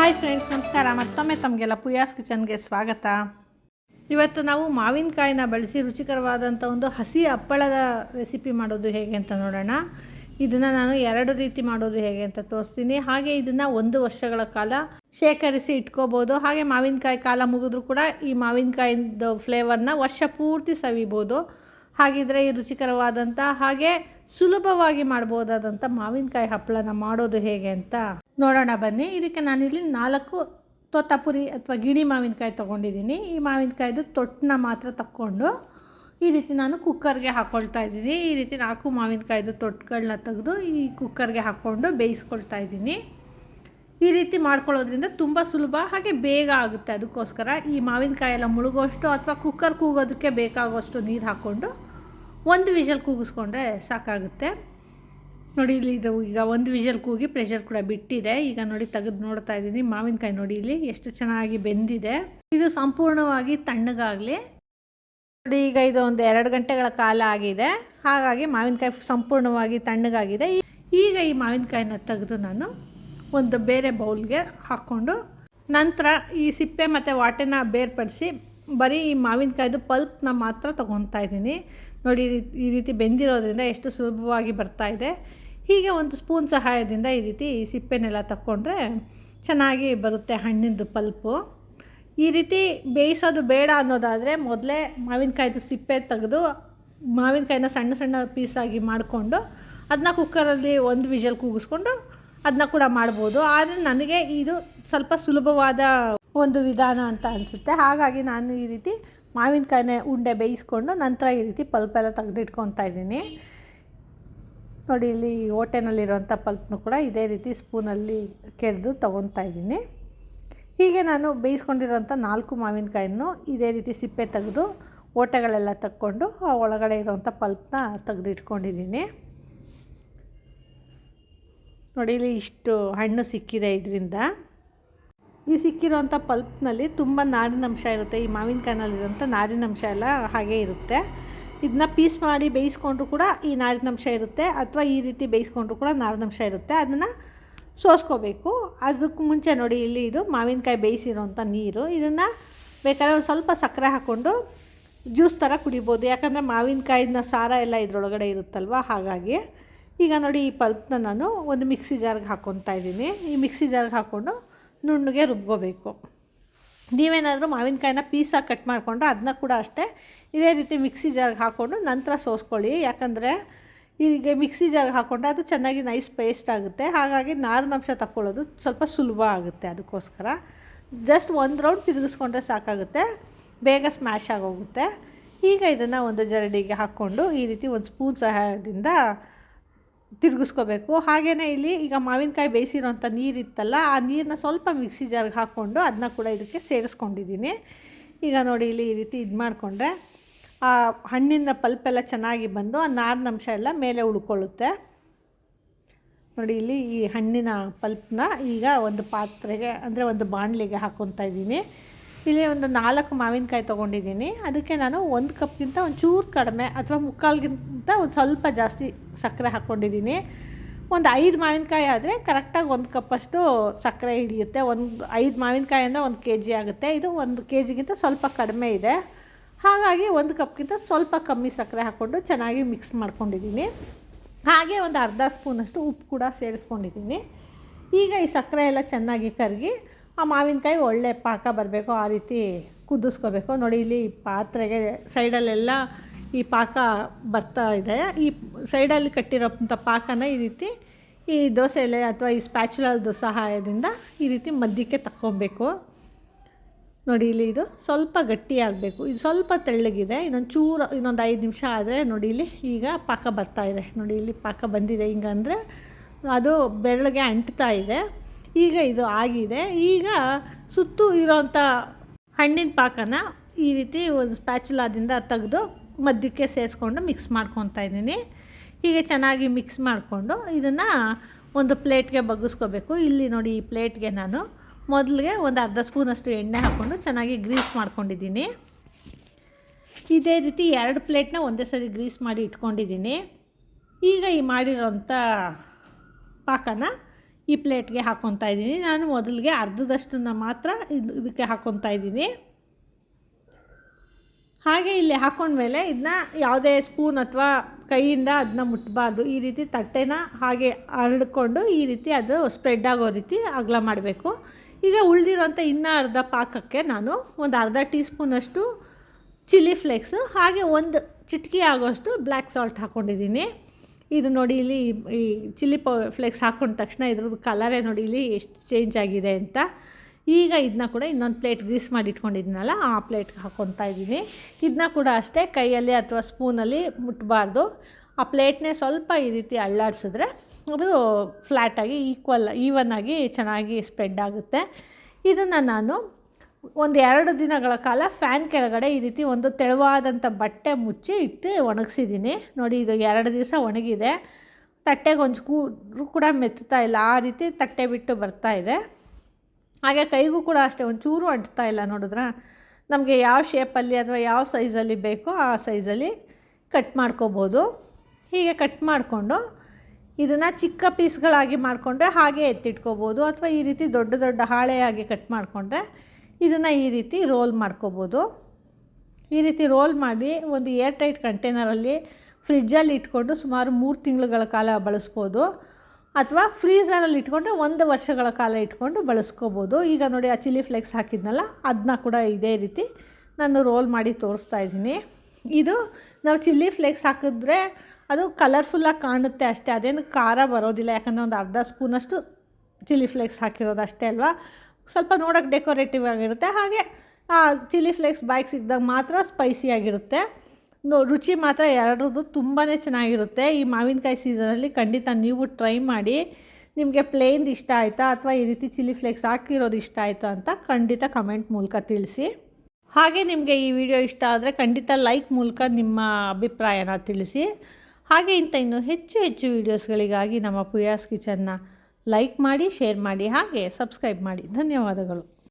Hi friends ನಮಸ್ಕಾರ. ಮತ್ತೊಮ್ಮೆ ತಮಗೆಲ್ಲ ಪುಯಾಸ್ ಕಿಚನ್ಗೆ ಸ್ವಾಗತ. ಇವತ್ತು ನಾವು ಮಾವಿನಕಾಯಿನ ಬಳಸಿ ರುಚಿಕರವಾದಂಥ ಒಂದು ಹಸಿ ಹಪ್ಪಳದ ರೆಸಿಪಿ ಮಾಡೋದು ಹೇಗೆ ಅಂತ ನೋಡೋಣ. ಇದನ್ನು ನಾನು ಎರಡು ರೀತಿ ಮಾಡೋದು ಹೇಗೆ ಅಂತ ತೋರಿಸ್ತೀನಿ. ಹಾಗೆ ಇದನ್ನು ಒಂದು ವರ್ಷಗಳ ಕಾಲ ಶೇಖರಿಸಿ ಇಟ್ಕೋಬೋದು. ಹಾಗೆ ಮಾವಿನಕಾಯಿ ಕಾಲ ಮುಗಿದ್ರೂ ಕೂಡ ಈ ಮಾವಿನಕಾಯಿದು ಫ್ಲೇವರ್ನ ವರ್ಷ ಪೂರ್ತಿ ಸವಿಬೋದು. ಹಾಗಿದ್ರೆ ಈ ರುಚಿಕರವಾದಂಥ ಹಾಗೆ ಸುಲಭವಾಗಿ ಮಾಡ್ಬೋದಾದಂಥ ಮಾವಿನಕಾಯಿ ಹಪ್ಪಳನ ಮಾಡೋದು ಹೇಗೆ ಅಂತ ನೋಡೋಣ ಬನ್ನಿ. ಇದಕ್ಕೆ ನಾನಿಲ್ಲಿ ನಾಲ್ಕು ತೊತ್ತಪುರಿ ಅಥವಾ ಗಿಣಿ ಮಾವಿನಕಾಯಿ ತೊಗೊಂಡಿದ್ದೀನಿ. ಈ ಮಾವಿನಕಾಯ್ದು ತೊಟ್ಟನ್ನ ಮಾತ್ರ ತಕ್ಕೊಂಡು ಈ ರೀತಿ ನಾನು ಕುಕ್ಕರ್ಗೆ ಹಾಕ್ಕೊಳ್ತಾ ಇದ್ದೀನಿ. ಈ ರೀತಿ ನಾಲ್ಕು ಮಾವಿನಕಾಯ್ದು ತೊಟ್ಟುಗಳನ್ನ ತೆಗೆದು ಈ ಕುಕ್ಕರ್ಗೆ ಹಾಕ್ಕೊಂಡು ಬೇಯಿಸ್ಕೊಳ್ತಾ ಇದ್ದೀನಿ. ಈ ರೀತಿ ಮಾಡ್ಕೊಳ್ಳೋದ್ರಿಂದ ತುಂಬ ಸುಲಭ, ಹಾಗೆ ಬೇಗ ಆಗುತ್ತೆ. ಅದಕ್ಕೋಸ್ಕರ ಈ ಮಾವಿನಕಾಯಿ ಎಲ್ಲ ಮುಳುಗೋಷ್ಟು ಅಥವಾ ಕುಕ್ಕರ್ ಕೂಗೋದಕ್ಕೆ ಬೇಕಾಗುವಷ್ಟು ನೀರು ಹಾಕ್ಕೊಂಡು ಒಂದು ವಿಷಲ್ ಕೂಗಿಸ್ಕೊಂಡ್ರೆ ಸಾಕಾಗುತ್ತೆ. ನೋಡಿ ಇಲ್ಲಿ ಇದು ಈಗ ಒಂದು ವಿಷಲ್ ಕೂಗಿ ಪ್ರೆಷರ್ ಕೂಡ ಬಿಟ್ಟಿದೆ. ಈಗ ನೋಡಿ ತೆಗೆದು ನೋಡ್ತಾ ಇದ್ದೀನಿ. ಮಾವಿನಕಾಯಿ ನೋಡಿ ಇಲ್ಲಿ ಎಷ್ಟು ಚೆನ್ನಾಗಿ ಬೆಂದಿದೆ. ಇದು ಸಂಪೂರ್ಣವಾಗಿ ತಣ್ಣಗಾಗಲಿ. ನೋಡಿ ಈಗ ಇದು ಒಂದು ಎರಡು ಗಂಟೆಗಳ ಕಾಲ ಆಗಿದೆ. ಹಾಗಾಗಿ ಮಾವಿನಕಾಯಿ ಸಂಪೂರ್ಣವಾಗಿ ತಣ್ಣಗಾಗಿದೆ. ಈಗ ಈ ಮಾವಿನಕಾಯಿನ ತೆಗೆದು ನಾನು ಒಂದು ಬೇರೆ ಬೌಲ್ಗೆ ಹಾಕ್ಕೊಂಡು ನಂತರ ಈ ಸಿಪ್ಪೆ ಮತ್ತು ವಾಟೆನ ಬೇರ್ಪಡಿಸಿ ಬರೀ ಈ ಮಾವಿನಕಾಯ್ದು ಪಲ್ಪ್ನ ಮಾತ್ರ ತೊಗೊತಾ ಇದ್ದೀನಿ. ನೋಡಿ, ಈ ರೀತಿ- ಬೆಂದಿರೋದ್ರಿಂದ ಎಷ್ಟು ಸುಲಭವಾಗಿ ಬರ್ತಾ ಇದೆ. ಹೀಗೆ ಒಂದು ಸ್ಪೂನ್ ಸಹಾಯದಿಂದ ಈ ರೀತಿ ಸಿಪ್ಪೆನೆಲ್ಲ ತಕ್ಕೊಂಡ್ರೆ ಚೆನ್ನಾಗಿ ಬರುತ್ತೆ ಹಣ್ಣಿಂದು ಪಲ್ಪು. ಈ ರೀತಿ ಬೇಯಿಸೋದು ಬೇಡ ಅನ್ನೋದಾದರೆ ಮೊದಲೇ ಮಾವಿನಕಾಯ್ದು ಸಿಪ್ಪೆ ತೆಗೆದು ಮಾವಿನಕಾಯಿನ ಸಣ್ಣ ಸಣ್ಣ ಪೀಸಾಗಿ ಮಾಡಿಕೊಂಡು ಅದನ್ನ ಕುಕ್ಕರಲ್ಲಿ ಒಂದು ವಿಷಲ್ ಕೂಗಿಸ್ಕೊಂಡು ಅದನ್ನ ಕೂಡ ಮಾಡ್ಬೋದು. ಆದರೆ ನನಗೆ ಇದು ಸ್ವಲ್ಪ ಸುಲಭವಾದ ಒಂದು ವಿಧಾನ ಅಂತ ಅನಿಸುತ್ತೆ. ಹಾಗಾಗಿ ನಾನು ಈ ರೀತಿ ಮಾವಿನಕಾಯಿನ ಉಂಡೆ ಬೇಯಿಸ್ಕೊಂಡು ನಂತರ ಈ ರೀತಿ ಪಲ್ಪೆಲ್ಲ ತೆಗೆದಿಟ್ಕೊತಾ ಇದ್ದೀನಿ. ನೋಡಿ, ಇಲ್ಲಿ ಓಟೆನಲ್ಲಿರುವಂಥ ಪಲ್ಪ್ನು ಕೂಡ ಇದೇ ರೀತಿ ಸ್ಪೂನಲ್ಲಿ ಕೆರೆದು ತೊಗೊತಾ ಇದ್ದೀನಿ. ಹೀಗೆ ನಾನು ಬೇಯಿಸ್ಕೊಂಡಿರೋಂಥ ನಾಲ್ಕು ಮಾವಿನಕಾಯನ್ನು ಇದೇ ರೀತಿ ಸಿಪ್ಪೆ ತೆಗೆದು ಓಟೆಗಳೆಲ್ಲ ತಕ್ಕೊಂಡು ಆ ಒಳಗಡೆ ಇರೋವಂಥ ಪಲ್ಪ್ನ ತೆಗೆದಿಟ್ಕೊಂಡಿದ್ದೀನಿ. ನೋಡಿ, ಇಲ್ಲಿ ಇಷ್ಟು ಹಣ್ಣು ಸಿಕ್ಕಿದೆ ಇದರಿಂದ. ಈ ಸಿಕ್ಕಿರೋಂಥ ಪಲ್ಪ್ನಲ್ಲಿ ತುಂಬ ನಾರಿನಂಶ ಇರುತ್ತೆ, ಈ ಮಾವಿನಕಾಯಿನಲ್ಲಿರೋಂಥ ನಾರಿನಂಶ ಎಲ್ಲ ಹಾಗೆ ಇರುತ್ತೆ. ಇದನ್ನ ಪೀಸ್ ಮಾಡಿ ಬೇಯಿಸ್ಕೊಂಡ್ರು ಕೂಡ ಈ ನಾರಿನಂಶ ಇರುತ್ತೆ, ಅಥವಾ ಈ ರೀತಿ ಬೇಯಿಸ್ಕೊಂಡ್ರು ಕೂಡ ನಾರಿನಂಶ ಇರುತ್ತೆ. ಅದನ್ನು ಸೋಸ್ಕೋಬೇಕು. ಅದಕ್ಕೆ ಮುಂಚೆ ನೋಡಿ, ಇಲ್ಲಿ ಇದು ಮಾವಿನಕಾಯಿ ಬೇಯಿಸಿರೋಂಥ ನೀರು. ಇದನ್ನು ಬೇಕಾದ್ರೆ ಒಂದು ಸ್ವಲ್ಪ ಸಕ್ಕರೆ ಹಾಕ್ಕೊಂಡು ಜ್ಯೂಸ್ ಥರ ಕುಡಿಬೋದು. ಯಾಕಂದರೆ ಮಾವಿನಕಾಯಿನ ಸಾರ ಎಲ್ಲ ಇದರೊಳಗಡೆ ಇರುತ್ತಲ್ವ? ಹಾಗಾಗಿ ಈಗ ನೋಡಿ ಈ ಪಲ್ಪ್ನ ನಾನು ಒಂದು ಮಿಕ್ಸಿ ಜಾರ್ಗೆ ಹಾಕ್ಕೊತಾ ಇದ್ದೀನಿ. ಈ ಮಿಕ್ಸಿ ಜಾರ್ಗೆ ಹಾಕ್ಕೊಂಡು ನುಣ್ಣಗೆ ರುಬ್ಕೋಬೇಕು. ನೀವೇನಾದರೂ ಮಾವಿನಕಾಯಿನ ಪೀಸಾಗಿ ಕಟ್ ಮಾಡಿಕೊಂಡ್ರೆ ಅದನ್ನ ಕೂಡ ಅಷ್ಟೇ ಇದೇ ರೀತಿ ಮಿಕ್ಸಿ ಜಾರ್ಗೆ ಹಾಕ್ಕೊಂಡು ನಂತರ ಸೋಸ್ಕೊಳ್ಳಿ. ಯಾಕಂದರೆ ಈಗ ಮಿಕ್ಸಿ ಜಾರ್ಗೆ ಹಾಕ್ಕೊಂಡ್ರೆ ಅದು ಚೆನ್ನಾಗಿ ನೈಸ್ ಪೇಸ್ಟ್ ಆಗುತ್ತೆ. ಹಾಗಾಗಿ ನಾರಿನಂಶ ತಗೊಳ್ಳೋದು ಸ್ವಲ್ಪ ಸುಲಭ ಆಗುತ್ತೆ ಅದಕ್ಕೋಸ್ಕರ. ಜಸ್ಟ್ ಒಂದು ರೌಂಡ್ ತಿರುಗಿಸ್ಕೊಂಡ್ರೆ ಸಾಕಾಗುತ್ತೆ. ಬೇಗ ಸ್ಮ್ಯಾಶ್ ಆಗೋಗುತ್ತೆ. ಈಗ ಇದನ್ನು ಒಂದು ಜರಡಿಗೆ ಹಾಕ್ಕೊಂಡು ಈ ರೀತಿ ಒಂದು ಸ್ಪೂನ್ ಸಹಾಯದಿಂದ ತಿರುಗಿಸ್ಕೋಬೇಕು. ಹಾಗೆಯೇ ಇಲ್ಲಿ ಈಗ ಮಾವಿನಕಾಯಿ ಬೇಯಿಸಿರೋಂಥ ನೀರಿತ್ತಲ್ಲ, ಆ ನೀರನ್ನ ಸ್ವಲ್ಪ ಮಿಕ್ಸಿ ಜಾರ್ಗೆ ಹಾಕ್ಕೊಂಡು ಅದನ್ನ ಕೂಡ ಇದಕ್ಕೆ ಸೇರಿಸ್ಕೊಂಡಿದ್ದೀನಿ. ಈಗ ನೋಡಿ ಇಲ್ಲಿ ಈ ರೀತಿ ಇದು ಮಾಡಿಕೊಂಡ್ರೆ, ಆ ಹಣ್ಣಿನ ಪಲ್ಪೆಲ್ಲ ಚೆನ್ನಾಗಿ ಬಂದು ಆ ನಾರಿನಂಶ ಎಲ್ಲ ಮೇಲೆ ಉಳ್ಕೊಳ್ಳುತ್ತೆ. ನೋಡಿ ಇಲ್ಲಿ ಈ ಹಣ್ಣಿನ ಪಲ್ಪ್ನ ಈಗ ಒಂದು ಪಾತ್ರೆಗೆ, ಅಂದರೆ ಒಂದು ಬಾಣಲಿಗೆ ಹಾಕ್ಕೊತಾ ಇದ್ದೀನಿ. ಇಲ್ಲಿ ಒಂದು ನಾಲ್ಕು ಮಾವಿನಕಾಯಿ ತೊಗೊಂಡಿದ್ದೀನಿ. ಅದಕ್ಕೆ ನಾನು ಒಂದು ಕಪ್ಗಿಂತ ಒಂದು ಚೂರು ಕಡಿಮೆ ಅಥವಾ ಮುಕ್ಕಾಲ್ಗಿಂತ ಒಂದು ಸ್ವಲ್ಪ ಜಾಸ್ತಿ ಸಕ್ಕರೆ ಹಾಕ್ಕೊಂಡಿದ್ದೀನಿ. ಒಂದು ಐದು ಮಾವಿನಕಾಯಿ ಆದರೆ ಕರೆಕ್ಟಾಗಿ ಒಂದು ಕಪ್ಪಷ್ಟು ಸಕ್ಕರೆ ಹಿಡಿಯುತ್ತೆ. ಒಂದು ಐದು ಮಾವಿನಕಾಯಿ ಅಂದರೆ ಒಂದು ಕೆ ಜಿ ಆಗುತ್ತೆ. ಇದು ಒಂದು ಕೆ ಜಿಗಿಂತ ಸ್ವಲ್ಪ ಕಡಿಮೆ ಇದೆ. ಹಾಗಾಗಿ ಒಂದು ಕಪ್ಗಿಂತ ಸ್ವಲ್ಪ ಕಮ್ಮಿ ಸಕ್ಕರೆ ಹಾಕ್ಕೊಂಡು ಚೆನ್ನಾಗಿ ಮಿಕ್ಸ್ ಮಾಡ್ಕೊಂಡಿದ್ದೀನಿ. ಹಾಗೆ ಒಂದು ಅರ್ಧ ಸ್ಪೂನಷ್ಟು ಉಪ್ಪು ಕೂಡ ಸೇರಿಸ್ಕೊಂಡಿದ್ದೀನಿ. ಈಗ ಈ ಸಕ್ಕರೆ ಎಲ್ಲ ಚೆನ್ನಾಗಿ ಕರಗಿ ಆ ಮಾವಿನಕಾಯಿ ಒಳ್ಳೆ ಪಾಕ ಬರಬೇಕು, ಆ ರೀತಿ ಕುದಿಸ್ಕೋಬೇಕು. ನೋಡಿ, ಇಲ್ಲಿ ಪಾತ್ರೆಗೆ ಸೈಡಲ್ಲೆಲ್ಲ ಈ ಪಾಕ ಬರ್ತಾ ಇದೆ. ಈ ಸೈಡಲ್ಲಿ ಕಟ್ಟಿರೋಂಥ ಪಾಕನ ಈ ರೀತಿ ಈ ದೋಸೆ ಎಲೆ ಅಥವಾ ಈ ಸ್ಪ್ಯಾಚುಲದ ಸಹಾಯದಿಂದ ಈ ರೀತಿ ಮಧ್ಯಕ್ಕೆ ತಕ್ಕೊಬೇಕು. ನೋಡಿ, ಇಲ್ಲಿ ಇದು ಸ್ವಲ್ಪ ಗಟ್ಟಿಯಾಗಬೇಕು. ಇದು ಸ್ವಲ್ಪ ತೆಳ್ಳಗಿದೆ, ಇನ್ನೊಂದು ಚೂರು, ಇನ್ನೊಂದು ಐದು ನಿಮಿಷ ಆದರೆ ನೋಡಿ, ಇಲ್ಲಿ ಈಗ ಪಾಕ ಬರ್ತಾ ಇದೆ. ನೋಡಿ, ಇಲ್ಲಿ ಪಾಕ ಬಂದಿದೆ ಹಿಂಗಂದರೆ ಅದು ಬೆರಳಿಗೆ ಅಂಟ್ತಾ ಇದೆ. ಈಗ ಇದು ಆಗಿದೆ. ಈಗ ಸುತ್ತು ಇರೋಂಥ ಹಣ್ಣಿನ ಪಾಕನ ಈ ರೀತಿ ಒಂದು ಸ್ಪ್ಯಾಚುಲಾದಿಂದ ತೆಗೆದು ಮಧ್ಯಕ್ಕೆ ಸೇರಿಸ್ಕೊಂಡು ಮಿಕ್ಸ್ ಮಾಡ್ಕೊತಾ ಇದ್ದೀನಿ. ಹೀಗೆ ಚೆನ್ನಾಗಿ ಮಿಕ್ಸ್ ಮಾಡಿಕೊಂಡು ಇದನ್ನು ಒಂದು ಪ್ಲೇಟ್ಗೆ ಬಗ್ಗಿಸ್ಕೋಬೇಕು. ಇಲ್ಲಿ ನೋಡಿ ಈ ಪ್ಲೇಟ್ಗೆ ನಾನು ಮೊದಲಿಗೆ ಒಂದು ಅರ್ಧ ಸ್ಪೂನಷ್ಟು ಎಣ್ಣೆ ಹಾಕ್ಕೊಂಡು ಚೆನ್ನಾಗಿ ಗ್ರೀಸ್ ಮಾಡ್ಕೊಂಡಿದ್ದೀನಿ. ಇದೇ ರೀತಿ ಎರಡು ಪ್ಲೇಟ್ನ ಒಂದೇ ಸರಿ ಗ್ರೀಸ್ ಮಾಡಿ ಇಟ್ಕೊಂಡಿದ್ದೀನಿ. ಈಗ ಈ ಮಾಡಿರೋಂಥ ಪಾಕನ ಈ ಪ್ಲೇಟ್ಗೆ ಹಾಕ್ಕೊತಾ ಇದ್ದೀನಿ. ನಾನು ಮೊದಲಿಗೆ ಅರ್ಧದಷ್ಟನ್ನು ಮಾತ್ರ ಇದು ಇದಕ್ಕೆ ಹಾಕ್ಕೊತಾ ಇದ್ದೀನಿ. ಹಾಗೆ ಇಲ್ಲಿ ಹಾಕ್ಕೊಂಡ್ಮೇಲೆ ಇದನ್ನ ಯಾವುದೇ ಸ್ಪೂನ್ ಅಥವಾ ಕೈಯಿಂದ ಅದನ್ನ ಮುಟ್ಟಬಾರ್ದು ಈ ರೀತಿ ತಟ್ಟೆನ ಹಾಗೆ ಹರಡ್ಕೊಂಡು ಈ ರೀತಿ ಅದು ಸ್ಪ್ರೆಡ್ ಆಗೋ ರೀತಿ ಅಗಲ ಮಾಡಬೇಕು. ಈಗ ಉಳಿದಿರೋಂಥ ಇನ್ನೂ ಅರ್ಧ ಪಾಕಕ್ಕೆ ನಾನು ಒಂದು ಅರ್ಧ ಟೀ ಸ್ಪೂನಷ್ಟು ಚಿಲ್ಲಿ ಫ್ಲೇಕ್ಸು ಹಾಗೆ ಒಂದು ಚಿಟಕಿ ಆಗೋಷ್ಟು ಬ್ಲ್ಯಾಕ್ ಸಾಲ್ಟ್ ಹಾಕ್ಕೊಂಡಿದ್ದೀನಿ ಇದು ನೋಡಿ ಇಲ್ಲಿ ಈ ಚಿಲ್ಲಿ ಪೌ, ಫ್ಲೇಕ್ಸ್ ಹಾಕೊಂಡ ತಕ್ಷಣ ಇದ್ರದ್ದು ಕಲರೇ ನೋಡಿ ಇಲ್ಲಿ ಎಷ್ಟು ಚೇಂಜ್ ಆಗಿದೆ ಅಂತ. ಈಗ ಇದನ್ನ ಕೂಡ ಇನ್ನೊಂದು ಪ್ಲೇಟ್ ಗ್ರೀಸ್ ಮಾಡಿ ಇಟ್ಕೊಂಡಿದ್ದೀನಲ್ಲ ಆ ಪ್ಲೇಟ್ಗೆ ಹಾಕ್ಕೊತಾ ಇದ್ದೀನಿ. ಇದನ್ನ ಕೂಡ ಅಷ್ಟೇ ಕೈಯಲ್ಲಿ ಅಥವಾ ಸ್ಪೂನಲ್ಲಿ ಮುಟ್ಟಬಾರ್ದು ಆ ಪ್ಲೇಟ್ನೇ ಸ್ವಲ್ಪ ಈ ರೀತಿ ಅಳ್ಳಾಡಿಸಿದ್ರೆ ಅದು ಫ್ಲ್ಯಾಟಾಗಿ ಈಕ್ವಲ್, ಈವನ್ ಆಗಿ ಚೆನ್ನಾಗಿ ಸ್ಪ್ರೆಡ್ ಆಗುತ್ತೆ. ಇದನ್ನು ನಾನು ಒಂದು ಎರಡು ದಿನಗಳ ಕಾಲ ಫ್ಯಾನ್ ಕೆಳಗಡೆ ಈ ರೀತಿ ಒಂದು ತೆಳುವಾದಂಥ ಬಟ್ಟೆ ಮುಚ್ಚಿ ಇಟ್ಟು ಒಣಗಿಸಿದ್ದೀನಿ. ನೋಡಿ, ಇದು ಎರಡು ದಿವಸ ಒಣಗಿದೆ. ತಟ್ಟೆಗೆ ಒಂದು ಕೂಡ ಮೆತ್ತುತ್ತಾ ಇಲ್ಲ. ಆ ರೀತಿ ತಟ್ಟೆ ಬಿಟ್ಟು ಬರ್ತಾ ಇದೆ. ಹಾಗೆ ಕೈಗೂ ಕೂಡ ಅಷ್ಟೇ, ಒಂಚೂರು ಅಂಟ್ತಾ ಇಲ್ಲ ನೋಡಿದ್ರ? ನಮಗೆ ಯಾವ ಶೇಪಲ್ಲಿ ಅಥವಾ ಯಾವ ಸೈಜಲ್ಲಿ ಬೇಕೋ ಆ ಸೈಜಲ್ಲಿ ಕಟ್ ಮಾಡ್ಕೋಬೋದು. ಹೀಗೆ ಕಟ್ ಮಾಡಿಕೊಂಡು ಇದನ್ನು ಚಿಕ್ಕ ಪೀಸ್ಗಳಾಗಿ ಮಾಡಿಕೊಂಡ್ರೆ ಹಾಗೆ ಎತ್ತಿಟ್ಕೋಬೋದು. ಅಥವಾ ಈ ರೀತಿ ದೊಡ್ಡ ದೊಡ್ಡ ಹಾಳೆಯಾಗಿ ಕಟ್ ಮಾಡಿಕೊಂಡ್ರೆ ಇದನ್ನು ಈ ರೀತಿ ರೋಲ್ ಮಾಡ್ಕೋಬೋದು. ಈ ರೀತಿ ರೋಲ್ ಮಾಡಿ ಒಂದು ಏರ್ ಟೈಟ್ ಕಂಟೈನರಲ್ಲಿ ಫ್ರಿಜ್ಜಲ್ಲಿ ಇಟ್ಕೊಂಡು ಸುಮಾರು ಮೂರು ತಿಂಗಳುಗಳ ಕಾಲ ಬಳಸ್ಬೋದು. ಅಥವಾ ಫ್ರೀಝರಲ್ಲಿ ಇಟ್ಕೊಂಡ್ರೆ ಒಂದು ವರ್ಷಗಳ ಕಾಲ ಇಟ್ಕೊಂಡು ಬಳಸ್ಕೋಬೋದು. ಈಗ ನೋಡಿ ಆ ಚಿಲ್ಲಿ ಫ್ಲೆಕ್ಸ್ ಹಾಕಿದ್ನಲ್ಲ ಅದನ್ನ ಕೂಡ ಇದೇ ರೀತಿ ನಾನು ರೋಲ್ ಮಾಡಿ ತೋರಿಸ್ತಾ ಇದ್ದೀನಿ. ಇದು ನಾವು ಚಿಲ್ಲಿ ಫ್ಲೇಕ್ಸ್ ಹಾಕಿದ್ರೆ ಅದು ಕಲರ್ಫುಲ್ಲಾಗಿ ಕಾಣುತ್ತೆ ಅಷ್ಟೇ, ಅದೇನು ಖಾರ ಬರೋದಿಲ್ಲ, ಯಾಕಂದರೆ ಒಂದು ಅರ್ಧ ಸ್ಪೂನಷ್ಟು ಚಿಲ್ಲಿ ಫ್ಲೇಕ್ಸ್ ಹಾಕಿರೋದು ಅಷ್ಟೇ ಅಲ್ವಾ? ಸ್ವಲ್ಪ ನೋಡೋಕ್ಕೆ ಡೆಕೋರೇಟಿವ್ ಆಗಿರುತ್ತೆ. ಹಾಗೆ ಚಿಲ್ಲಿ ಫ್ಲೇಕ್ಸ್ ಬಾಯ್ಗೆ ಸಿಕ್ಕಿದಾಗ ಮಾತ್ರ ಸ್ಪೈಸಿಯಾಗಿರುತ್ತೆ ನೋ, ರುಚಿ ಮಾತ್ರ ಎರಡರದ್ದು ತುಂಬಾ ಚೆನ್ನಾಗಿರುತ್ತೆ. ಈ ಮಾವಿನಕಾಯಿ ಸೀಸನಲ್ಲಿ ಖಂಡಿತ ನೀವು ಟ್ರೈ ಮಾಡಿ, ನಿಮಗೆ ಪ್ಲೇನ್ದು ಇಷ್ಟ ಆಯಿತಾ ಅಥವಾ ಈ ರೀತಿ ಚಿಲ್ಲಿ ಫ್ಲೇಕ್ಸ್ ಹಾಕಿರೋದು ಇಷ್ಟ ಆಯಿತಾ ಅಂತ ಖಂಡಿತ ಕಮೆಂಟ್ ಮೂಲಕ ತಿಳಿಸಿ. ಹಾಗೆ ನಿಮಗೆ ಈ ವಿಡಿಯೋ ಇಷ್ಟ ಆದರೆ ಖಂಡಿತ ಲೈಕ್ ಮೂಲಕ ನಿಮ್ಮ ಅಭಿಪ್ರಾಯನ ತಿಳಿಸಿ. ಹಾಗೆ ಇಂಥ ಇನ್ನೂ ಹೆಚ್ಚು ಹೆಚ್ಚು ವೀಡಿಯೋಸ್ಗಳಿಗಾಗಿ ನಮ್ಮ ಪುಯಾಸ್ ಕಿಚನ್ನ ಲೈಕ್ ಮಾಡಿ ಶೇರ್ ಮಾಡಿ ಹಾಗೆ ಸಬ್ಸ್ಕ್ರೈಬ್ ಮಾಡಿ. ಧನ್ಯವಾದಗಳು.